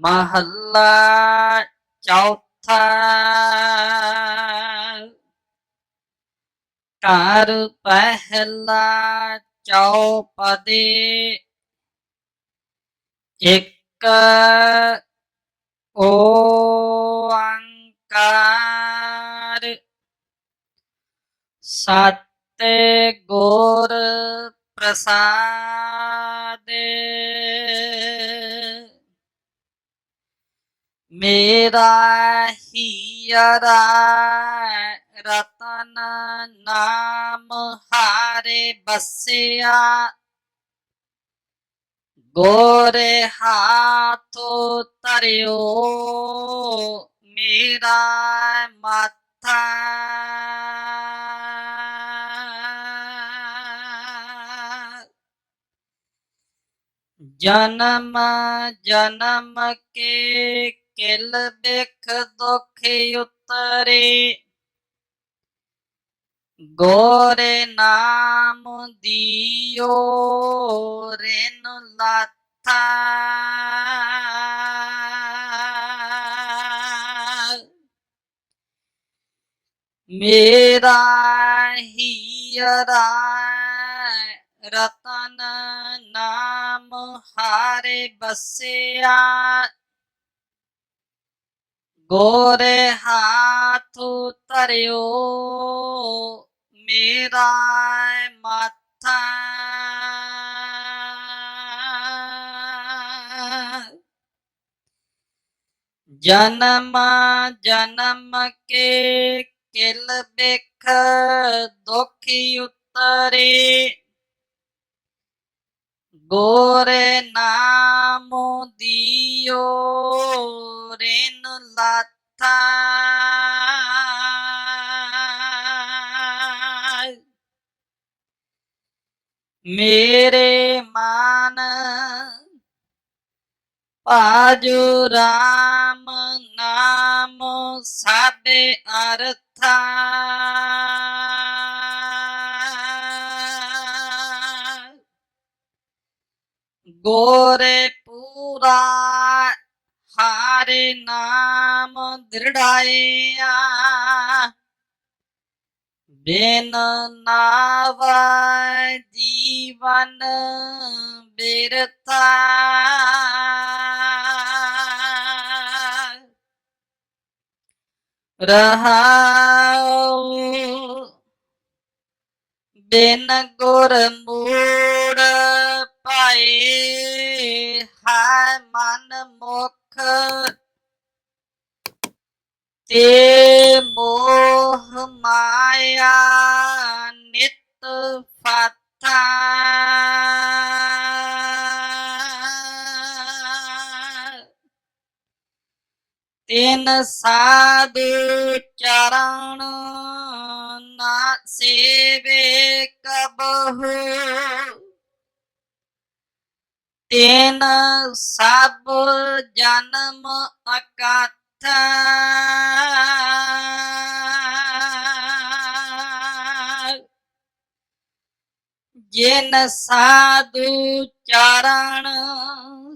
ਮਹੱਲਾ ਚੌਥਾ। ਘਰ ਪਹਿਲਾ ਚੌਪਦੇ। ਇੱਕ ਓੰਕਾਰ ਸਤ ਗੁਰ ਪ੍ਰਸਾਦ। मेरा हियरा रतन नाम हारे बसिया। गोरे हाथो तरियो मेरा माथा। जन्म जन्म के किल देख दुखे उतरे। गोरे नाम दियो रेनु मेरा हियरा रतन नाम हारे बसिया। गोरे हाथ उतर मेरा माथा। जन्म जन्म के किल बेख दुखी उतरी ਗੋਰੇ ਨਾਮ ਦਿਓ ਰੇਨ ਲਾਥਾ। ਮੇਰੇ ਮਨ ਪਾਜੂ ਰਾਮ ਨਾਮ ਸਾਬੇ ਅਰਥਾ। गोरे पूरा हारे नाम दृढ़ाया बेन नावा जीवन बिरता रहा बेन गोरमू ਮੁਖ ਤੇ ਮੋਹ ਮਾਇਆ ਨਿਤ ਫਾਥਾ ਤਿਨ ਸਾਧੂ ਚਰਨ ਨਾ ਸੇਵੇ ਕਬਹੂ। ਤੇਨ ਸਭ ਜਨਮ ਅਕਥ। ਜਿਨ ਸਾਧੂ ਚਰਨ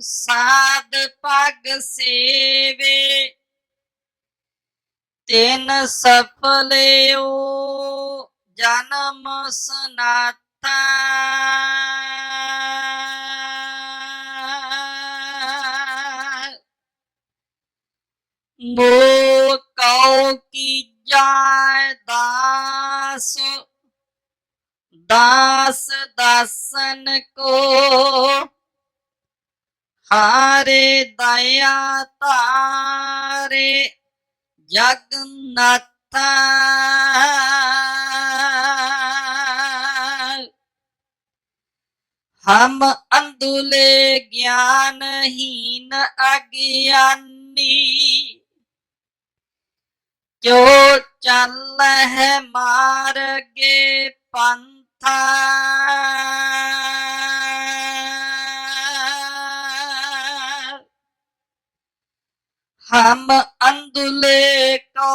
ਸਾਧ ਪਗ ਸੇਵੇ ਤਿਨ ਸਫਲਿਓ ਜਨਮ ਸਨਾਥਾ। की जाय दास। दास दासन को हारे दया तारे जगन्नाथ। हम अंधुले ज्ञानहीन अज्ञानी क्यों चल है मार्गे पंथा? हम अंदुले को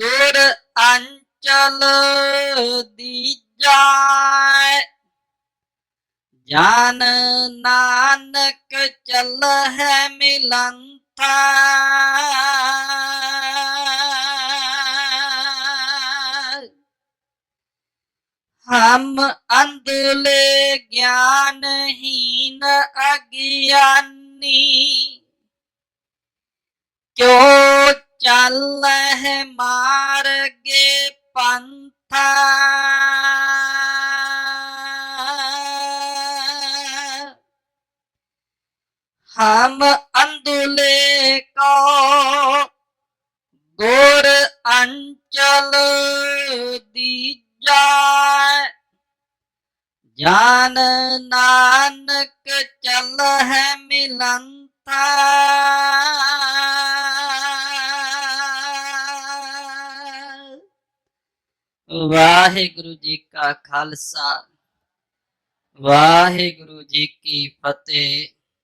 गुर अंचल दी जाए। जान नानक चल है मिलंथा ਹਮ ਅੰਧਲੇ ਗਿਆਨਹੀਨ ਅਗਿਆਨੀ। ਕਿਉ ਚੱਲ ਹੈ ਮਾਰਗੇ ਪੰਥਾ? ਹਮ ਅੰਧਲੇ ਕੋ ਗੁਰ ਅੰਚਲ ਜਾਨ ਨਾਨਕ ਚੱਲ ਹੈ ਮਿਲੰਥਾ। ਵਾਹਿਗੁਰੂ ਜੀ ਕਾ ਖਾਲਸਾ ਵਾਹਿਗੁਰੂ ਜੀ ਕੀ ਫਤਿਹ।